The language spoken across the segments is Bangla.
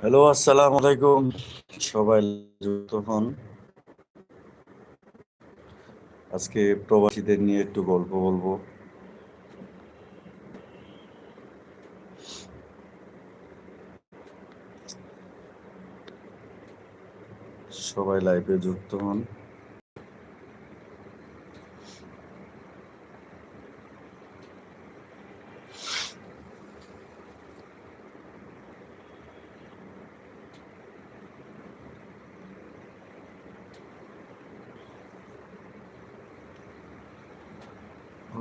হ্যালো, আসসালাম আলাইকুম। সবাই যুক্ত হন। আজকে প্রবাসীদের নিয়ে একটু গল্প বলব। সবাই লাইভে যুক্ত হন।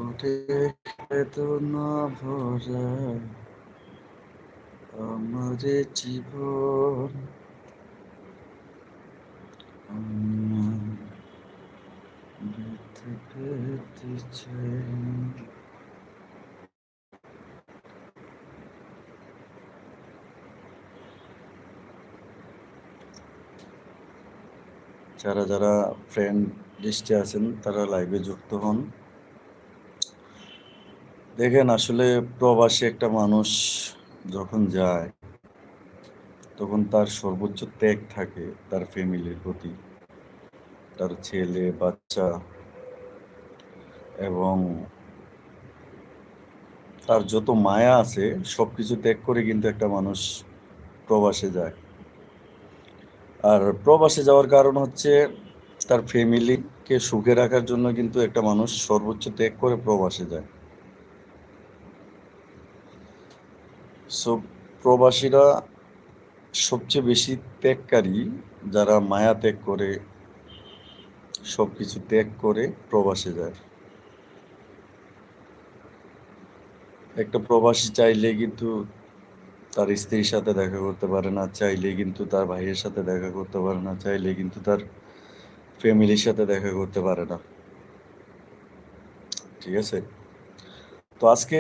ওঠে বেদনা ভরা। আমার জীবন যারা যারা ফ্রেন্ড লিস্টে আছেন তারা লাইভে যুক্ত হন। দেখেন, আসলে প্রবাসী একটা মানুষ যখন যায়, তখন তার সর্বোচ্চ ত্যাগ থাকে তার ফ্যামিলির প্রতি। তার ছেলে, বাচ্চা এবং তার যত মায়া আছে সব কিছু ত্যাগ করে কিন্তু একটা মানুষ প্রবাসে যায়। আর প্রবাসে যাওয়ার কারণ হচ্ছে তার ফ্যামিলিকে সুখে রাখার জন্য কিন্তু একটা মানুষ সর্বোচ্চ ত্যাগ করে প্রবাসে যায়। সো প্রবাসীরা সবচেয়ে বেশি ত্যাগকারী যারা মায়া ত্যাগ করে সব কিছু ত্যাগ করে প্রবাসে যায়। একটা প্রবাসী চাইলে কিন্তু তার স্ত্রীর সাথে দেখা করতে পারে না, চাইলে কিন্তু তার ভাইয়ের সাথে দেখা করতে পারে না, চাইলে কিন্তু তার ফ্যামিলির সাথে দেখা করতে পারে না। ঠিক আছে? তো আজকে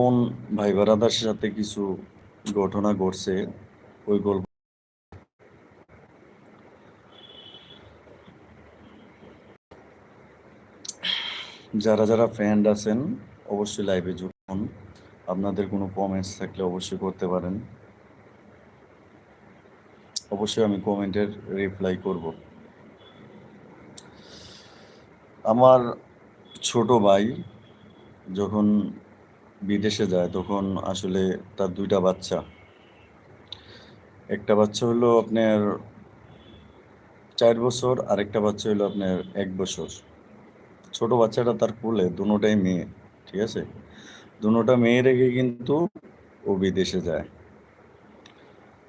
কোন ভাই বারাদার সাথে কিছু ঘটনা ঘটছে, ওই গল্প যারা যারা ফ্রেন্ড আছেন, অবশ্যই লাইভে হন আপনাদের কোনো কমেন্টস থাকলে অবশ্যই করতে পারেন। অবশ্যই আমি কমেন্টের রিপ্লাই করব। আমার ছোট ভাই যখন বিদেশে যায়, তখন আসলে তার দুইটা বাচ্চা। একটা বাচ্চা হলো আপনার চার বছর, আরেকটা বাচ্চা হলো আপনার এক বছর। ছোট বাচ্চাটা তার কোলে, দুটোটাই মেয়ে, ঠিক আছে? দুটোটা মেয়ে রেখে কিন্তু ও বিদেশে যায়।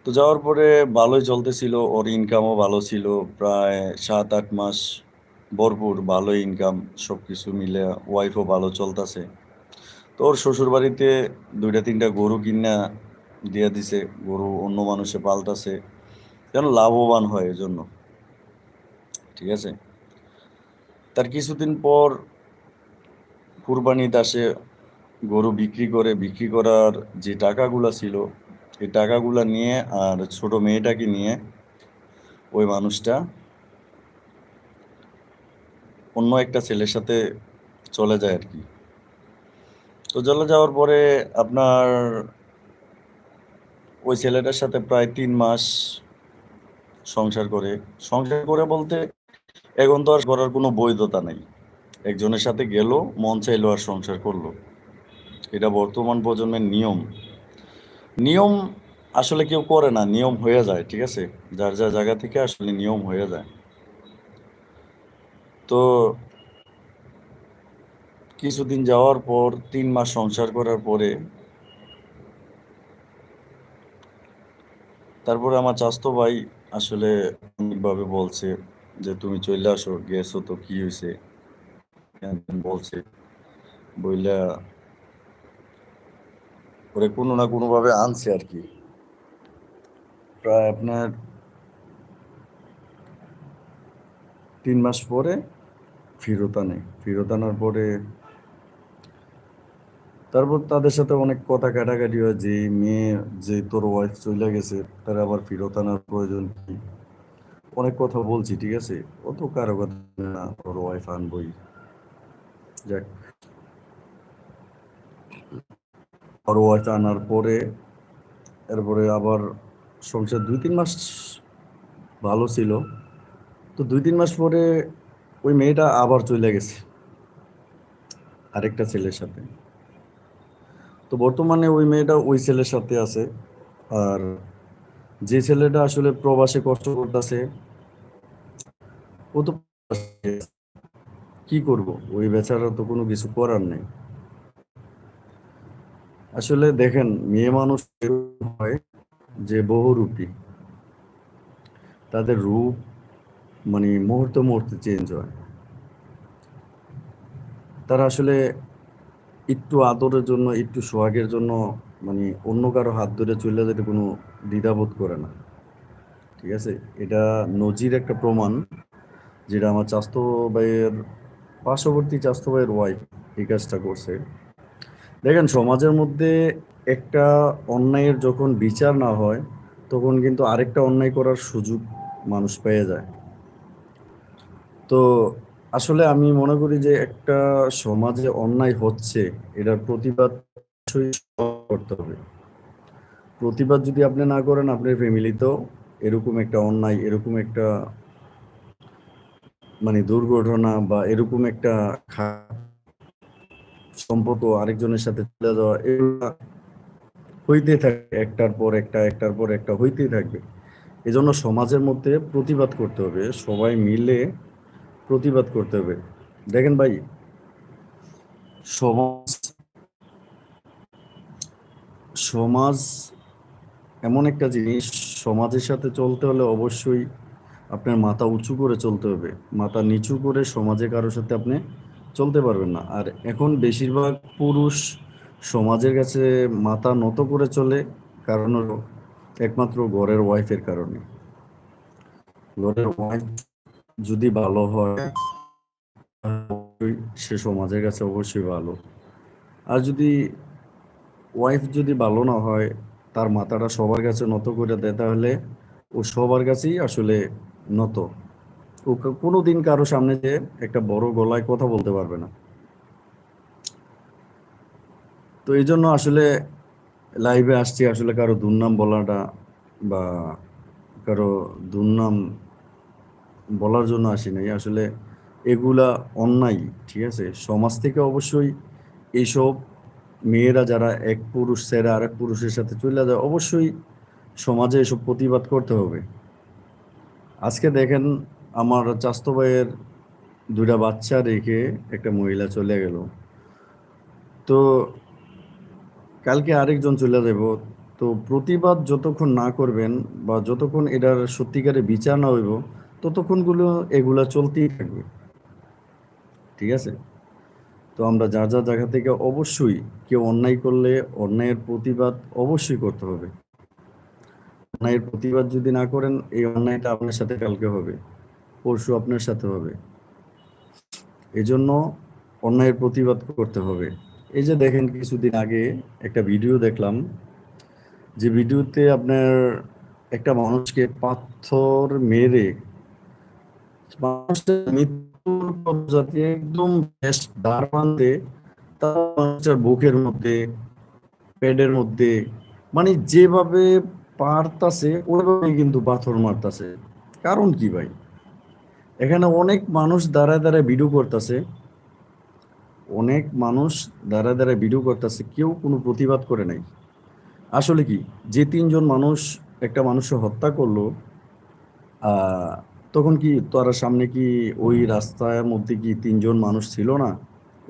তো যাওয়ার পরে ভালোই চলতেছিল, ওর ইনকামও ভালো ছিল, প্রায় সাত, আট মাস ভরপুর ভালো ইনকাম সব কিছু মিলে ওয়াইফও ভালো চলতেছে। তো ওর শ্বশুর বাড়িতে দুইটা, তিনটা গরু কিনা দিয়ে দিছে, গরু অন্য মানুষে পাল্টাছে যেন লাভবান হয় এজন্য। ঠিক আছে? তার কিছুদিন পর কুরবানি দাসে গরু বিক্রি করে, বিক্রি করার যে টাকাগুলো ছিল, এই টাকাগুলো নিয়ে আর ছোট মেয়েটাকে নিয়ে ওই মানুষটা অন্য একটা ছেলের সাথে চলে যায় আর কি। তো চলে যাওয়ার পরে আপনার ওই ছেলেটার সাথে প্রায় তিন মাস সংসার করে। সংসার করে বলতে এখন তো আর করার কোনো বৈধতা নেই। একজনের সাথে গেল, মন চাইলো আর সংসার করল। এটা বর্তমান প্রজন্মের নিয়ম। নিয়ম আসলে কেউ করে না, নিয়ম হয়ে যায়, ঠিক আছে? যার যার জায়গা থেকে আসলে নিয়ম হয়ে যায়। তো কিছুদিন যাওয়ার পর, তিন মাস সংসার করার পরে তারপরে আমার চাস্তো ভাই আসলে অনেকভাবে বলছে যে, তুমি চলে আসো, গেছো তো কি হয়েছে বলছে? বইলা ওরে কোনো না কোনোভাবে আনছে আর কি। প্রায় আপনার তিন মাস পরে ফিরত আনে। ফেরত আনার পরে তারপর তাদের সাথে অনেক কথা কাটাকাটি হয়, যে মেয়ে, যে তোর ওয়াইফ চলে গেছে, তার আবার ফেরত আনার প্রয়োজন কি? অনেক কথা বলছি, ঠিক আছে? অত কারও কথা না তোর ওয়াইফ আনবই। যাক। আর ওয়াইফ আনার পরে, এরপরে আবার সংসার দুই তিন মাস ভালো ছিল। তো দুই তিন মাস পরে ওই মেয়েটা আবার চলে গেছে, আরেকটা ছেলের সাথে। তো বর্তমানে ওই মেয়েটা ওই ছেলের সাথে আছে। আর যে ছেলেটা আসলে প্রবাসে কষ্ট করতেছে, ও তো কি করব? ওই বেচারা তো কোনো কিছু করার নেই। আসলে দেখেন, মেয়ে মানুষ হয় যে বহুরূপী। তাদের রূপ মানে মুহূর্ত মুহূর্তে চেঞ্জ হয়। তারা আসলে একটু আদরের জন্য, একটু সোহাগের জন্য মানে অন্য কারও হাত ধরে চলে যেতে কোনো দ্বিধাবোধ করে না। ঠিক আছে? এটা নজির একটা প্রমাণ, যেটা আমার চাস্তো ভাইয়ের, পার্শ্ববর্তী চাস্তো ভাইয়ের ওয়াইফ এই কাজটা করছে। দেখেন, সমাজের মধ্যে একটা অন্যায়ের যখন বিচার না হয়, তখন কিন্তু আরেকটা অন্যায় করার সুযোগ মানুষ পেয়ে যায়। তো আসলে আমি মনে করি যে একটা সমাজে অন্যায় হচ্ছে, এটার প্রতিবাদ করতে হবে। প্রতিবাদ যদি আপনি না করেন আপনার ফ্যামিলিতেও এরকম একটা অন্যায়, এরকম একটা মানে দুর্ঘটনা বা এরকম একটা সম্পর্ক আরেকজনের সাথে চলে যাওয়া, এগুলা হইতে থাকে, একটার পর একটা, একটার পর একটা হইতেই থাকবে। এজন্য সমাজের মধ্যে প্রতিবাদ করতে হবে। সবাই মিলে প্রতিবাদ করতে হবে। দেখেন ভাই। সমাজ সমাজ এমন একটা জিনিস, সমাজের সাথে চলতে হলে অবশ্যই আপনার মাথা উঁচু করে চলতে হবে। মাথা নিচু করে সমাজে কারোর সাথে আপনি চলতে পারবেন না। আর এখন বেশিরভাগ পুরুষ সমাজের কাছে মাথা নত করে চলে কারণ একমাত্র ঘরের ওয়াইফের কারণে। ঘরের ওয়াইফ যদি ভালো হয় সে সমাজের কাছে অবশ্যই ভালো। আর যদি ওয়াইফ যদি ভালো না হয়, তার মাথাটা সবার কাছে নত করে দেয়, তাহলে ও সবার কাছেই আসলে নত। ও ক- কোনোদিন কারও সামনে যে একটা বড় গলায় কথা বলতে পারবে না। তো এই জন্য আসলে লাইভে আসছি, আসলে কারও দুর্নাম বলাটা বা কারও দুর্নাম বলার জন্য আসি নাই। আসলে এগুলা অন্যায়, ঠিক আছে? সমাজ থেকে অবশ্যই এইসব মেয়েরা যারা এক পুরুষ ছেড়ে আরেক পুরুষের সাথে চলে যায়, অবশ্যই সমাজে এসব প্রতিবাদ করতে হবে। আজকে দেখেন আমার চাস্তো ভাইয়ের দুইটা বাচ্চা রেখে একটা মহিলা চলে গেল। তো কালকে আরেকজন চলে যাব। তো প্রতিবাদ যতক্ষণ না করবেন বা যতক্ষণ এটার সত্যিকারে বিচার না হইব ততক্ষণগুলো এগুলা চলতেই থাকবে। ঠিক আছে? তো আমরা যার যার জায়গা থেকে অবশ্যই কেউ অন্যায় করলে অন্যায়ের প্রতিবাদ অবশ্যই করতে হবে। অন্যায়ের প্রতিবাদ যদি না করেন, এই অন্যায়টা আপনার সাথে কালকে হবে, পরশু আপনার সাথে হবে। এই জন্য অন্যায়ের প্রতিবাদ করতে হবে। এই যে দেখেন, কিছুদিন আগে একটা ভিডিও দেখলাম, যে ভিডিওতে আপনার একটা মানুষকে পাথর মেরে মানুষের মৃত্যুর পথযাত্রী একদম বেশ দাঁড় বাঁধে তার মানুষের বুকের মধ্যে, পেটের মধ্যে মানে যেভাবে পারতাছে, ওইভাবে কিন্তু পাথর মারতাছে। কারণ কি ভাই? এখানে অনেক মানুষ দাঁড়ায় দাঁড়ায় ভিডিও করতেছে। অনেক মানুষ দাঁড়ায় দাঁড়ায় ভিডিও করতেছে, কেউ কোনো প্রতিবাদ করে নাই। আসলে কি? যে তিনজন মানুষ, একটা মানুষকে হত্যা করল তখন কি তার সামনে কি ওই রাস্তার মধ্যে কি তিনজন মানুষ ছিল না?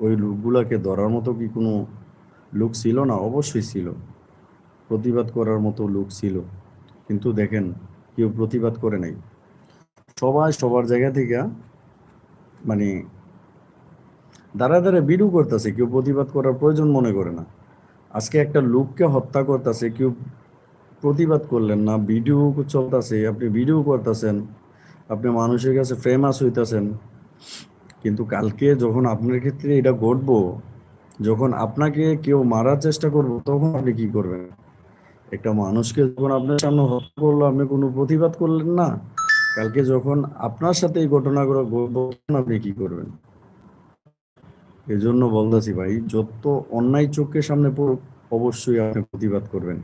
ওই লোকগুলাকে ধরার মতো কি কোনো লোক ছিল না? অবশ্যই ছিল। প্রতিবাদ করার মতো লোক ছিল। কিন্তু দেখেন, কেউ প্রতিবাদ করে নাই। সবাই সবার জায়গা থেকে মানে দাঁড়ায় দাঁড়ায় ভিডিও করতেছে, কেউ প্রতিবাদ করার প্রয়োজন মনে করে না। আজকে একটা লোককে হত্যা করতেছে, কেউ প্রতিবাদ করলেন না, ভিডিও চলতেছে, আপনি ভিডিও করতেছেন। আপনি মানুষের কাছে ফেমাস হইতেছেন। কিন্তু কালকে যখন আপনার ক্ষেত্রে এটা ঘটবো, যখন আপনাকে কেউ মারার চেষ্টা করব, তখন আপনি কি করবেন? একটা মানুষকে যখন আপনার সামনে হত্যা করল, আপনি কোনো প্রতিবাদ করলেন না? কালকে যখন আপনার সাথে এই ঘটনাগুলো তখন আপনি কি করবেন? এজন্য জন্য বলতেছি ভাই, যত অন্যায় চোখের সামনে পড়ুক, অবশ্যই আপনি প্রতিবাদ করবেন।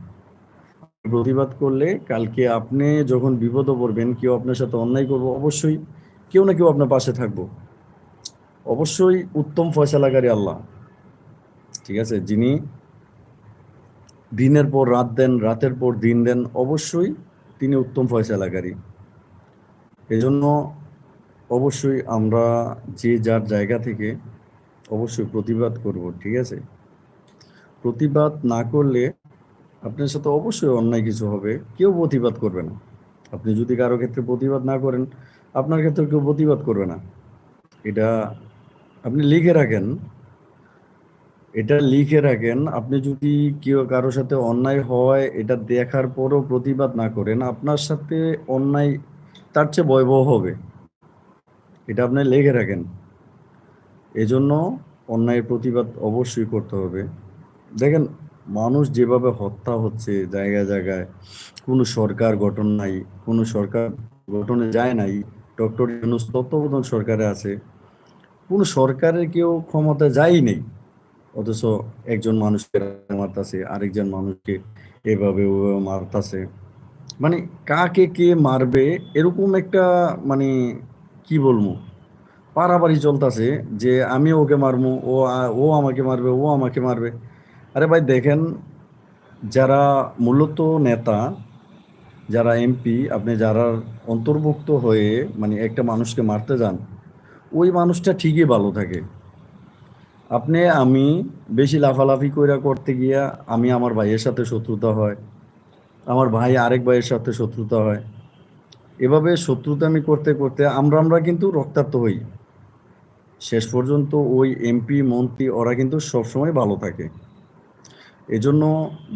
প্রতিবাদ করলে কালকে আপনি যখন বিপদে পড়বেন, কেউ আপনার সাথে অন্যায় করব, অবশ্যই কেউ না কেউ আপনার পাশে থাকব। অবশ্যই উত্তম ফয়সালাকারী আল্লাহ। ঠিক আছে? যিনি দিনের পর রাত দেন, রাতের পর দিন দেন, অবশ্যই তিনি উত্তম ফয়সালাকারী। এজন্য অবশ্যই আমরা যে যার জায়গা থেকে অবশ্যই প্রতিবাদ করব, ঠিক আছে? প্রতিবাদ না করলে আপনার সাথে অবশ্যই অন্যায় কিছু হবে। কেউ প্রতিবাদ করবে না। আপনি যদি কারও ক্ষেত্রে প্রতিবাদ না করেন, আপনার ক্ষেত্রে কেউ প্রতিবাদ করবে না। এটা আপনি লিখে রাখেন। এটা লিখে রাখেন। আপনি যদি কেউ কারোর সাথে অন্যায় হয়, এটা দেখার পরও প্রতিবাদ না করেন, আপনার সাথে অন্যায় তার চেয়ে ভয়াবহ হবে। এটা আপনি লিখে রাখেন। এজন্য অন্যায়ের প্রতিবাদ অবশ্যই করতে হবে। দেখেন মানুষ যেভাবে হত্যা হচ্ছে জায়গায় জায়গায়, কোনো সরকার গঠন নাই, কোনো সরকার গঠনে যায় নাই, ডক্টর ইউনুস তত্ত্বাবধান সরকারে আছে, কোনো সরকারের কেউ ক্ষমতা যায়ই নেই, অথচ একজন মানুষকে মারতাছে আরেকজন মানুষকে এভাবে ওভাবে মারতাছে মানে কাকে কে মারবে এরকম একটা মানে কি বলব পারাবাড়ি চলতেছে যে আমি ওকে মারবো, ও ও আমাকে মারবে, ও আমাকে মারবে। আরে ভাই, দেখেন, যারা মূলত নেতা, যারা এমপি, আপনি যারা অন্তর্ভুক্ত হয়ে মানে একটা মানুষকে মারতে যান, ওই মানুষটা ঠিকই ভালো থাকে। আপনি, আমি বেশি লাফালাফি কইরা করতে গিয়া, আমি আমার ভাইয়ের সাথে শত্রুতা হয়, আমার ভাই আরেক ভাইয়ের সাথে শত্রুতা হয়। এভাবে শত্রুতা আমি করতে করতে আমরা আমরা কিন্তু রক্তাক্ত হই। শেষ পর্যন্ত ওই এমপি, মন্ত্রী, ওরা কিন্তু সবসময় ভালো থাকে। এজন্য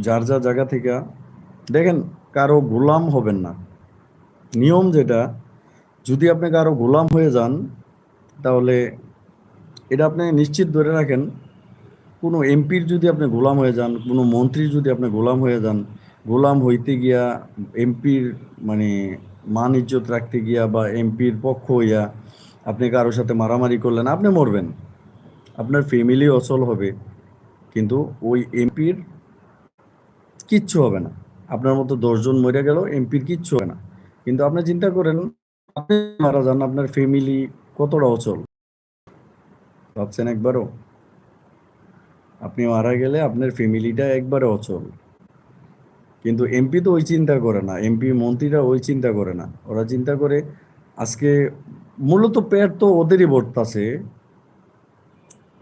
যার যা জায়গা থেকে, দেখেন কারও গোলাম হবেন না। নিয়ম যেটা, যদি আপনি কারও গোলাম হয়ে যান, তাহলে এটা আপনি নিশ্চিত ধরে রাখেন, কোনো এমপির যদি আপনি গোলাম হয়ে যান, কোনো মন্ত্রীর যদি আপনি গোলাম হয়ে যান, গোলাম হইতে গিয়া এমপির মানে মান ইজ্জত রাখতে গিয়া বা এমপির পক্ষ হইয়া আপনি কারোর সাথে মারামারি করলেন আপনি মরবেন। আপনার ফ্যামিলি অচল হবে। কিন্তু ওই এমপির কিচ্ছু হবে না। আপনার মতো দশজন মরে গেল, এমপির কিচ্ছু হবে না। কিন্তু আপনি চিন্তা করেন, আপনি মারা যান, আপনার ফ্যামিলি কতটা অচল? ভাবছেন একবারও? আপনি মারা গেলে আপনার ফ্যামিলিটা একবারে অচল। কিন্তু এমপি তো ওই চিন্তা করে না, এমপি মন্ত্রীরা ওই চিন্তা করে না। ওরা চিন্তা করে, আজকে মূলত পেট তো ওদেরই ভরতাছে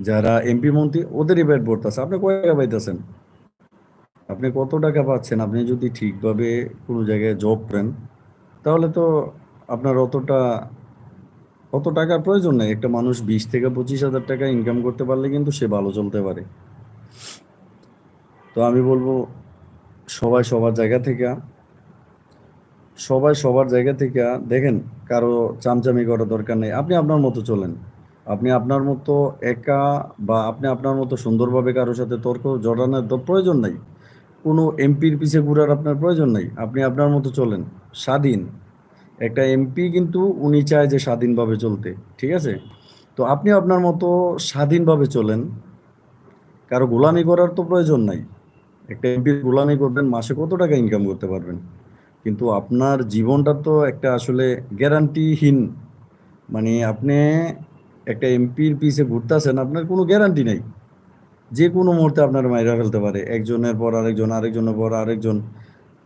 যারা এমপি মন্ত্রী, ওদেরই পেট ভরতাছে আপনি কয় টাকা পাইতেছেন? আপনি কত টাকা পাচ্ছেন? আপনি যদি ঠিকভাবে কোনো জায়গায় জব করেন, তাহলে তো আপনার অতটা, অত টাকার প্রয়োজন নেই। একটা মানুষ বিশ থেকে পঁচিশ হাজার টাকা ইনকাম করতে পারলে কিন্তু সে ভালো চলতে পারে। তো আমি বলব, সবাই সবার জায়গা থেকে, সবাই সবার জায়গা থেকে দেখেন, কারও চামচামি করার দরকার নেই। আপনি আপনার মতো চলেন। আপনি আপনার মতো একা বা আপনি আপনার মতো সুন্দরভাবে কারোর সাথে তর্ক, জড়ানোর দ- প্রয়োজন নাই। কোনো এমপির পিছে ঘুরার আপনার প্রয়োজন নাই। আপনি আপনার মতো চলেন। স্বাধীন। একটা এমপি কিন্তু উনি চায় যে স্বাধীনভাবে চলতে, ঠিক আছে? তো আপনি আপনার মতো স্বাধীনভাবে চলেন। কারও গোলামি করার তো প্রয়োজন নাই। একটা এমপির গোলামি করবেন, মাসে কত টাকা ইনকাম করতে পারবেন? কিন্তু আপনার জীবনটা তো একটা আসলে গ্যারান্টিহীন মানে আপনি একটা এমপির পিছে ঘুরতেছেন আপনার কোনো গ্যারান্টি নেই। যে কোনো মুহূর্তে আপনার মাইরা ফেলতে পারে, একজনের পর আরেকজন, আরেকজনের পর আরেকজন।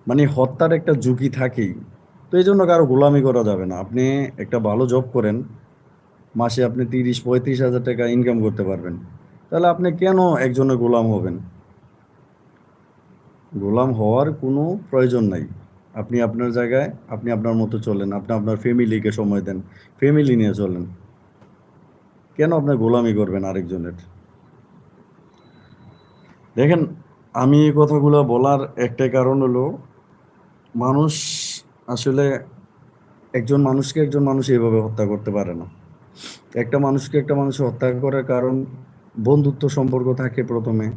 মানে হত্যার একটা ঝুঁকি থাকেই। তো এই জন্য কারও গোলামি করা যাবে না। আপনি একটা ভালো জব করেন, মাসে আপনি তিরিশ, পঁয়ত্রিশ হাজার টাকা ইনকাম করতে পারবেন। তাহলে আপনি কেন একজনের গোলাম হবেন? গোলাম হওয়ার কোনো প্রয়োজন নাই। আপনি আপনার জায়গায়, আপনি আপনার মতো চলেন, আপনি আপনার ফ্যামিলিকে সময় দেন ফ্যামিলি নিয়ে চলেন। কেন আপনি গোলামি করবেন আরেকজনের? দেখেন, আমি এই কথাগুলো বলার একটাই কারণ হলো, মানুষ আসলে একজন মানুষকে একজন মানুষ এইভাবে হত্যা করতে পারে না। একটা মানুষকে একটা মানুষ হত্যা করার কারণ বন্ধুত্ব সম্পর্ক থাকে প্রথমে,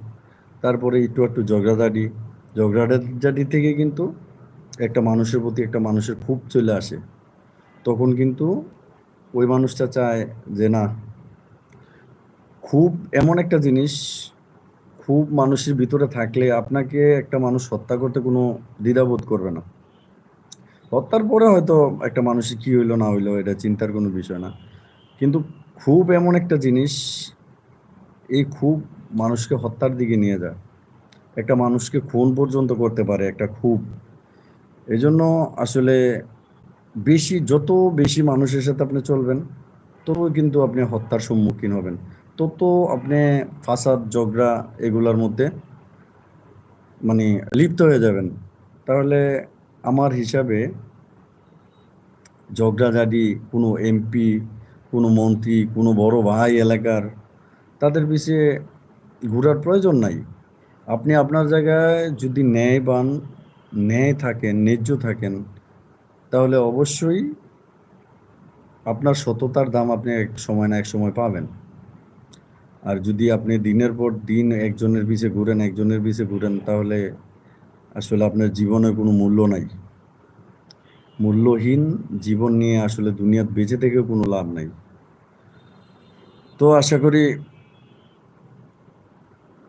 তারপরে একটু একটু ঝগড়াঝাটি। ঝগড়াঝাটি থেকে কিন্তু একটা মানুষের প্রতি একটা মানুষের খুব চলে আসে। তখন কিন্তু ওই মানুষটা চায় যে, না খুব এমন একটা জিনিস, খুব মানুষের ভিতরে থাকলে আপনাকে একটা মানুষ হত্যা করতে কোনো দ্বিধাবোধ করবে না। হত্যার পরে হয়তো একটা মানুষের কি হইল, না হইল, এটা চিন্তার কোনো বিষয় না। কিন্তু খুব এমন একটা জিনিস, এই খুব মানুষকে হত্যার দিকে নিয়ে যায়। একটা মানুষকে খুন পর্যন্ত করতে পারে একটা খুব। এই জন্য আসলে বেশি, যত বেশি মানুষের সাথে আপনি চলবেন তত কিন্তু আপনি হত্যার সম্মুখীন হবেন। তত আপনি ফাসাদ ঝগড়া এগুলার মধ্যে মানে লিপ্ত হয়ে যাবেন। তাহলে আমার হিসাবে ঝগড়াঝাটি কোনো এমপি, কোনো মন্ত্রী, কোনো বড় ভাই এলাকার, তাদের পিছিয়ে ঘোরার প্রয়োজন নাই। আপনি আপনার জায়গায় যদি ন্যায়বান ন্যায় থাকেন, ন্যায্য থাকেন, তাহলে অবশ্যই আপনার সততার দাম আপনি এক সময় না এক সময় পাবেন। আর যদি আপনি দিনের পর দিন একজনের পিছে ঘুরেন, একজনের পিছে ঘুরেন, তাহলে আসলে আপনার জীবনে কোনো মূল্য নাই। মূল্যহীন জীবন নিয়ে আসলে দুনিয়ার বেঁচে থেকেও কোনো লাভ নাই। তো আশা করি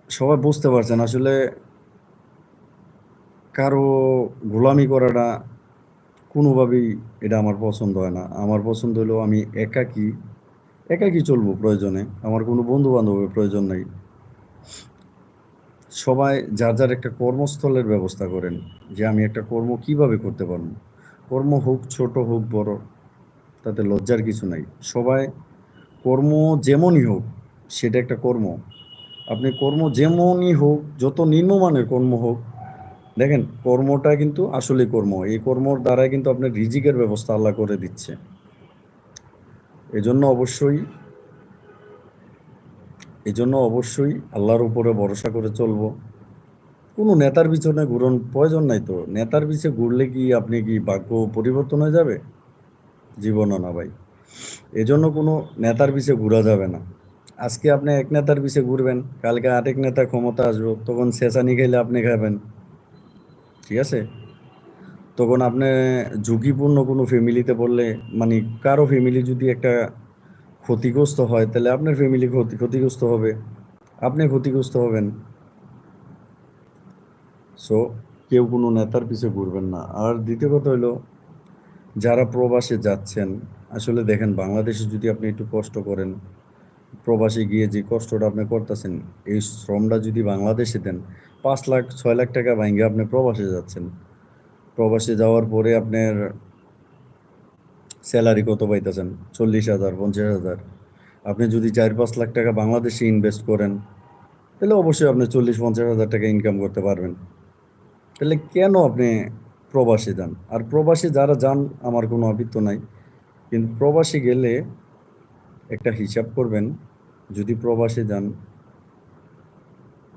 সবাই বুঝতে পারছেন, আসলে কারও গোলামি করাটা কোনোভাবেই এটা আমার পছন্দ হয় না। আমার পছন্দ হলেও আমি একাকী একাকী চলবো প্রয়োজনে? আমার কোনো বন্ধু বান্ধবের প্রয়োজন নাই। সবাই যার যার একটা কর্মস্থলের ব্যবস্থা করেন যে আমি একটা কর্ম কীভাবে করতে পারব? কর্ম হোক ছোট হোক বড়, তাতে লজ্জার কিছু নাই। সবাই কর্ম যেমনই হোক, সেটা একটা কর্ম। আপনি কর্ম যেমনই হোক, যত নিম্নমানের কর্ম হোক, দেখেন কর্মটা কিন্তু আসলে কর্ম। এই কর্মর দ্বারা কিন্তু আপনার রিজিকের ব্যবস্থা আল্লাহ করে দিচ্ছে। এজন্য অবশ্যই এজন্য অবশ্যই আল্লাহর উপরে ভরসা করে চলবো। কোনো নেতার পিছনে ঘুরন, প্রয়োজন নাই তো। নেতার পিছে ঘুরলে কি আপনি কি ভাগ্য পরিবর্তন হয়ে যাবে? জীবনও না ভাই। এজন্য কোনো নেতার পিছে ঘোরা যাবে না। আজকে আপনি এক নেতার পিছে ঘুরবেন, কালকে আরেক নেতা ক্ষমতা আসব, তখন শেষানি খাইলে আপনি খাবেন ঠিক আছে? তখন আপনি ঝুঁকিপূর্ণ কোনো ফ্যামিলিতে পড়লে মানে কারও ফ্যামিলি যদি একটা ক্ষতিগ্রস্ত হয়, তাহলে আপনার ফ্যামিলি ক্ষতি, ক্ষতিগ্রস্ত হবে। আপনি ক্ষতিগ্রস্ত হবেন। সো কেউ কোনো নেতার পিছে ঘুরবেন না। আর দ্বিতীয় কথা হলো, যারা প্রবাসে যাচ্ছেন, আসলে দেখেন বাংলাদেশে যদি আপনি একটু কষ্ট করেন, প্রবাসে গিয়ে যে কষ্টটা আপনি করতেছেন, এই শ্রমটা যদি বাংলাদেশে দেন, পাঁচ লাখ, ছয় লাখ টাকা ভাঙ্গে আপনি প্রবাসে যাচ্ছেন। প্রবাসে যাওয়ার পরে আপনার স্যালারি কত পাইতেছেন? চল্লিশ হাজার, পঞ্চাশ হাজার। আপনি যদি চার পাঁচ লাখ টাকা বাংলাদেশে ইনভেস্ট করেন, তাহলে অবশ্যই আপনি চল্লিশ পঞ্চাশ হাজার টাকা ইনকাম করতে পারবেন। তাহলে কেন আপনি প্রবাসে যান? আর প্রবাসে যারা যান, আমার কোনো অভিজ্ঞ নাই। কিন্তু প্রবাসে গেলে একটা হিসাব করবেন, যদি প্রবাসে যান,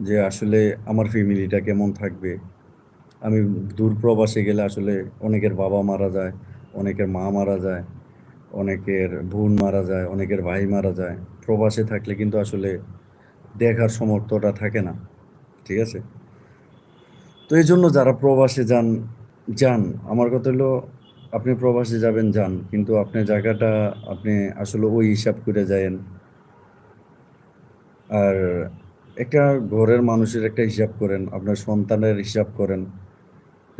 যে আসলে আমার ফ্যামিলিটা কেমন থাকবে? আমি দূর প্রবাসে গেলে আসলে অনেকের বাবা মারা যায়, অনেকের মা মারা যায়, অনেকের বোন মারা যায়, অনেকের ভাই মারা যায়। প্রবাসে থাকলে কিন্তু আসলে দেখার সমর্থটা থাকে না, ঠিক আছে? তো এই জন্য যারা প্রবাসে যান যান। আমার কথা হলো, আপনি প্রবাসে যাবেন, যান। কিন্তু আপনার জায়গাটা, আপনি আসলে ওই হিসাব করে যায়েন। আর একটা ঘরের মানুষের একটা হিসাব করেন, আপনার সন্তানের হিসাব করেন।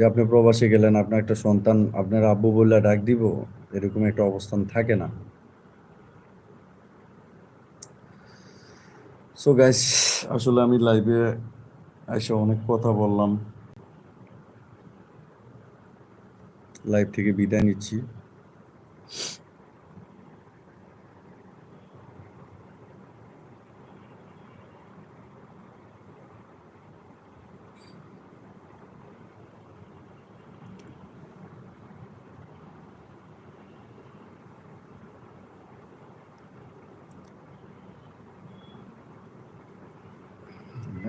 যে আপনি প্রবাসে গেলেন, আপনার একটা সন্তান, আপনার আব্বু বললে ডাক দিব, এরকম একটা অবস্থান থাকে না। সো গাইস আসলে আমি লাইভে এসে অনেক কথা বললাম। লাইভ থেকে বিদায় নিচ্ছি।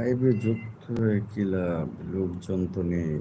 লাইভে যুক্ত হয়ে লোকজন তো নেই।